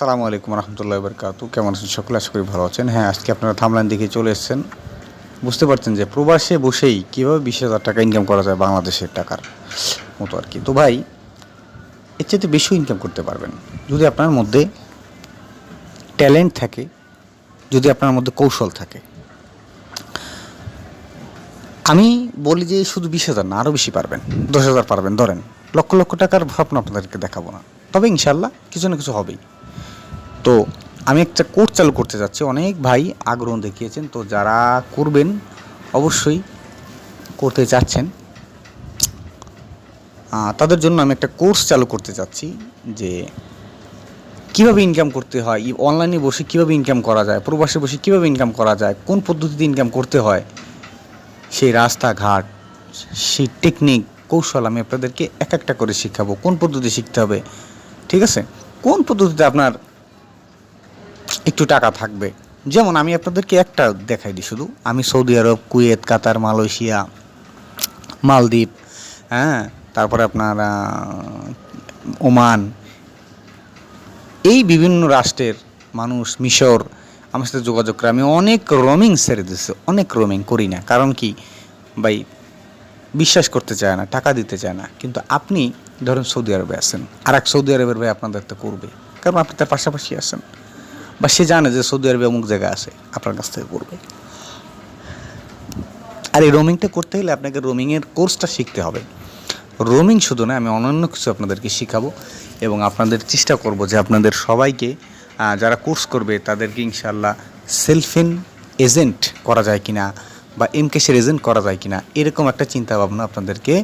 সালামু আলাইকুম রহমতুল্লাহ বরকাতু। কেমন আছেন সকলে? আশা করি ভালো আছেন। হ্যাঁ আজকে আপনারা থামলাইন দিকে চলে এসেছেন। বুঝতে পারছেন যে প্রবাসে বসেই কীভাবে বিশ হাজার টাকা ইনকাম করা যায় বাংলাদেশের টাকার মতো আর কি। তো ভাই, এর চাইতে বেশিও ইনকাম করতে পারবেন। যদি আপনার মধ্যে ট্যালেন্ট থাকে, যদি আপনার মধ্যে কৌশল থাকে। আমি বলি যে শুধু বিশ হাজার না আরও বেশি পারবেন। দশ হাজার পারবেন। ধরেন, লক্ষ লক্ষ টাকার ভাবনা আপনাদেরকে দেখাবো না। তবে ইনশাল্লাহ কিছু না কিছু হবেই। তো আমি একটা কোর্স চালু করতে যাচ্ছি। অনেক ভাই আগ্রহ দেখিয়েছেন, তো যারা করবেন অবশ্যই করতে চাচ্ছেন। তাদের জন্য আমি একটা কোর্স চালু করতে চাচ্ছি যে কীভাবে ইনকাম করতে হয় অনলাইনে বসে কীভাবে ইনকাম করা যায়, প্রবাসে বসে কীভাবে ইনকাম করা যায়, কোন পদ্ধতিতে ইনকাম করতে হয়, সেই রাস্তাঘাট সেই টেকনিক কৌশল আমি আপনাদেরকে এক একটা করে শিখাবো, কোন পদ্ধতি শিখতে হবে, ঠিক আছে? কোন পদ্ধতিতে আপনার একটু টাকা থাকবে। যেমন আমি আপনাদেরকে একটা দেখাই দিই শুধু। আমি Saudi Arab, Kuwait, Qatar, Malaysia, মালদ্বীপ হ্যাঁ তারপরে আপনার ওমান। এই বিভিন্ন রাষ্ট্রের মানুষ, মিশর, আমার সাথে যোগাযোগ করে। আমি অনেক রোমিং সেরে দিচ্ছি অনেক রোমিং করি না। কারণ কি? ভাই, বিশ্বাস করতে চায় না, টাকা দিতে চায় না। কিন্তু আপনি, ধরেন সৌদি আরবে আছেন। আর এক সৌদি আরবের ভাই আপনাদের তো করবে। কারণ আপনি তার পাশাপাশি আছেন। বা সে জানে যে সৌদি আরবে অমুক জায়গায় আছে, আপনার কাছ থেকে করবে। আর এই রোমিংটা করতে হলে আপনাকে রোমিংয়ের কোর্সটা শিখতে হবে। রোমিং শুধু না, আমি অন্যান্য কিছু আপনাদেরকে শেখাবো এবং আপনাদের চেষ্টা করব যে আপনাদের সবাইকে যারা কোর্স করবে, তাদেরকে ইনশাল্লাহ সেলফিন এজেন্ট করা যায় কিনা বা এমকেসের এজেন্ট করা যায় কিনা, এরকম একটা চিন্তা ভাবনা আপনাদেরকে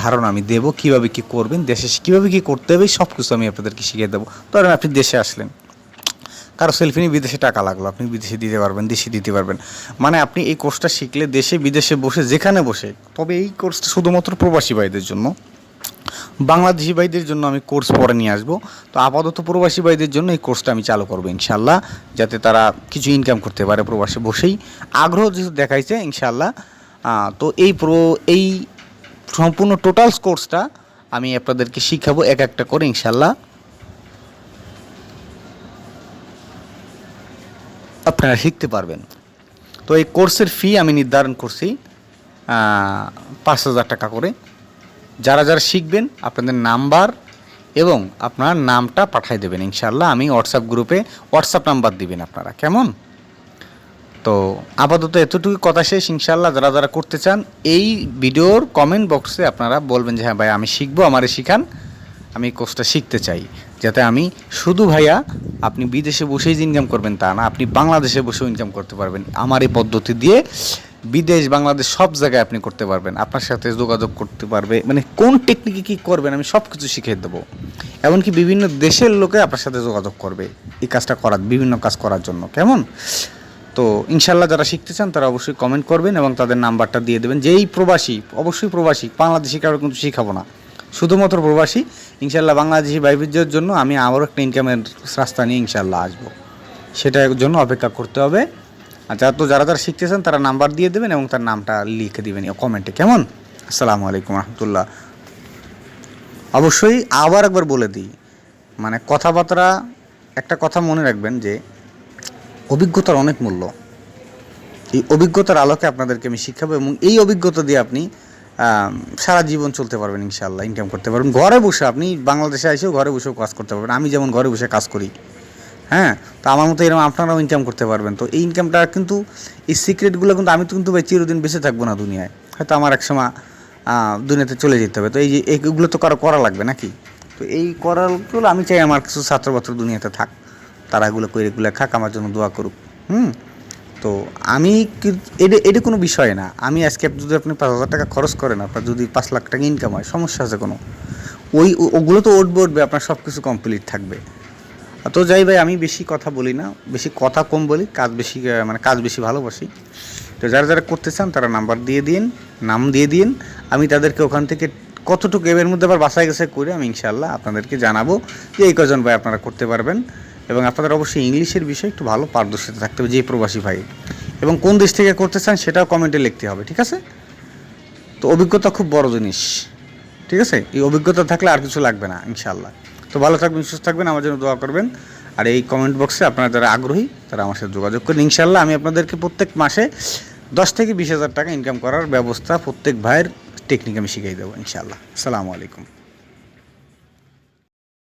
ধারণা আমি দেবো। কীভাবে কী করবেন, দেশে কীভাবে কী করতে হবে সব কিছু আমি আপনাদেরকে শিখিয়ে দেবো। ধরেন আপনি দেশে আসলেন। কারও সেলফি নিয়ে বিদেশে টাকা লাগল, আপনি বিদেশে দিতে পারবেন, দেশে দিতে পারবেন। মানে আপনি এই কোর্সটা শিখলে দেশে, বিদেশে বসে, যেখানে বসে, তবে এই কোর্সটা শুধুমাত্র প্রবাসী ভাইদের জন্য। বাংলাদেশি ভাইদের জন্য আমি কোর্স পরে নিয়ে আসব। তো আপাতত প্রবাসী ভাইদের জন্য এই কোর্সটা আমি চালু করব ইনশাল্লাহ যাতে তারা কিছু ইনকাম করতে পারে প্রবাসে বসেই। আগ্রহ যেহেতু দেখাইছে ইনশাল্লাহ তো এই প্রো এই সম্পূর্ণ টোটাল কোর্সটা আমি আপনাদেরকে শিখাবো এক একটা করে ইনশাল্লাহ আপনারা শিখতে পারবেন। তো এই কোর্সের ফি আমি নির্ধারণ করছি পাঁচ হাজার টাকা করে। যারা যারা শিখবেন, আপনাদের নাম্বার এবং আপনার নামটা পাঠিয়ে দেবেন। ইনশাল্লাহ আমি হোয়াটসঅ্যাপ গ্রুপে হোয়াটসঅ্যাপ নাম্বার দিবেন আপনারা। কেমন? তো আপাতত এতটুকু কথা শেষ। ইনশাল্লাহ যারা যারা করতে চান, এই ভিডিওর কমেন্ট বক্সে আপনারা বলবেন যে হ্যাঁ ভাই, আমি শিখব, আমারে শিখান। আমি এই কোর্সটা শিখতে চাই, যাতে আমি শুধু ভাইয়া আপনি বিদেশে বসেই যে ইনকাম করবেন তা না, আপনি বাংলাদেশে বসেও ইনকাম করতে পারবেন। আমার এই পদ্ধতি দিয়ে বিদেশ, বাংলাদেশ সব জায়গায় আপনি করতে পারবেন। আপনার সাথে যোগাযোগ করতে পারবে। মানে কোন টেকনিকে কী করবেন আমি সব কিছু শিখিয়ে দেবো। এমনকি বিভিন্ন দেশের লোকে আপনার সাথে যোগাযোগ করবে এই কাজটা করার, বিভিন্ন কাজ করার জন্য। কেমন? তো ইনশাল্লাহ যারা শিখতে চান তারা অবশ্যই কমেন্ট করবেন এবং তাদের নাম্বারটা দিয়ে দেবেন। যেই প্রবাসী, অবশ্যই প্রবাসী বাংলাদেশি কারও কিন্তু শিখাবো না। শুধুমাত্র প্রবাসী ইনশাল্লাহ বাংলাদেশি ভাইবিদের জন্য আমি আবারও একটা ইনকামের রাস্তা নিয়ে ইনশাল্লাহ আসব। সেটার জন্য অপেক্ষা করতে হবে। যারা তো যারা যারা শিখতেছেন তারা নাম্বার দিয়ে দেবেন এবং তার নামটা লিখে দিবেন কমেন্টে কেমন? আসসালামু আলাইকুম রহমতুল্লাহ। অবশ্যই আবার একবার বলে দিই মানে কথাবার্তা, একটা কথা মনে রাখবেন যে অভিজ্ঞতার অনেক মূল্য। এই অভিজ্ঞতার আলোকে আপনাদেরকে আমি শিখাবো এবং এই অভিজ্ঞতা দিয়ে আপনি সারা জীবন চলতে পারবেন ইনশাল্লাহ ইনকাম করতে পারবেন। ঘরে বসে আপনি বাংলাদেশে এসেও ঘরে বসেও কাজ করতে পারবেন। আমি যেমন ঘরে বসে কাজ করি হ্যাঁ? তো আমার মতো এরকম আপনারাও ইনকাম করতে পারবেন। তো এই ইনকামটা কিন্তু, এই সিক্রেটগুলো কিন্তু আমি তো কিন্তু চিরদিন বেঁচে থাকব না দুনিয়ায়। হয়তো আমার এক সময় দুনিয়াতে চলে যেতে হবে। তো এই যে এইগুলো তো কারও করা লাগবে নাকি? তো এই করাগুলো আমি চাই আমার কিছু ছাত্র ছাত্রবাত্র দুনিয়াতে থাক। তারা এগুলো করে, এগুলো খাক, আমার জন্য দোয়া করুক। হুম? তো আমি এটা এটা কোনো বিষয় না। আমি আজকে যদি আপনি পাঁচ হাজার টাকা খরচ করেন, আপনার যদি পাঁচ লাখ টাকা ইনকাম হয়, সমস্যা আছে কোনো। ওই ওগুলো তো উঠবে উঠবে, আপনার সব কিছু কমপ্লিট থাকবে তো যাই ভাই, আমি বেশি কথা বলি না। বেশি কথা কম বলি, কাজ বেশি মানে কাজ বেশি ভালোবাসি। তো যারা যারা করতে চান, তারা নাম্বার দিয়ে দিন, নাম দিয়ে দিন। আমি তাদেরকে ওখান থেকে কতটুকু এর মধ্যে আবার বাসায় গেছে করে, আমি ইনশাল্লাহ আপনাদেরকে জানাব যে এই কজন ভাই আপনারা করতে পারবেন। এবং আপনাদের অবশ্যই ইংলিশের বিষয়ে একটু ভালো পারদর্শিতা থাকতে হবে, যে প্রবাসী ভাই। এবং কোন দেশ থেকে করতে চান সেটাও কমেন্টে লিখতে হবে, ঠিক আছে? তো অভিজ্ঞতা খুব বড় জিনিস, ঠিক আছে? এই অভিজ্ঞতা থাকলে আর কিছু লাগবে না ইনশাল্লাহ তো ভালো থাকবেন, সুস্থ থাকবেন, আমার জন্য দোয়া করবেন। আর এই কমেন্ট বক্সে আপনারা যারা আগ্রহী, তারা আমার সাথে যোগাযোগ করেন। ইনশাল্লাহ আমি আপনাদেরকে প্রত্যেক মাসে দশ থেকে বিশ হাজার টাকা ইনকাম করার ব্যবস্থা প্রত্যেক ভাইয়ের টেকনিক আমি শিখিয়ে দেবো ইনশাল্লাহ আসসালামু আলাইকুম।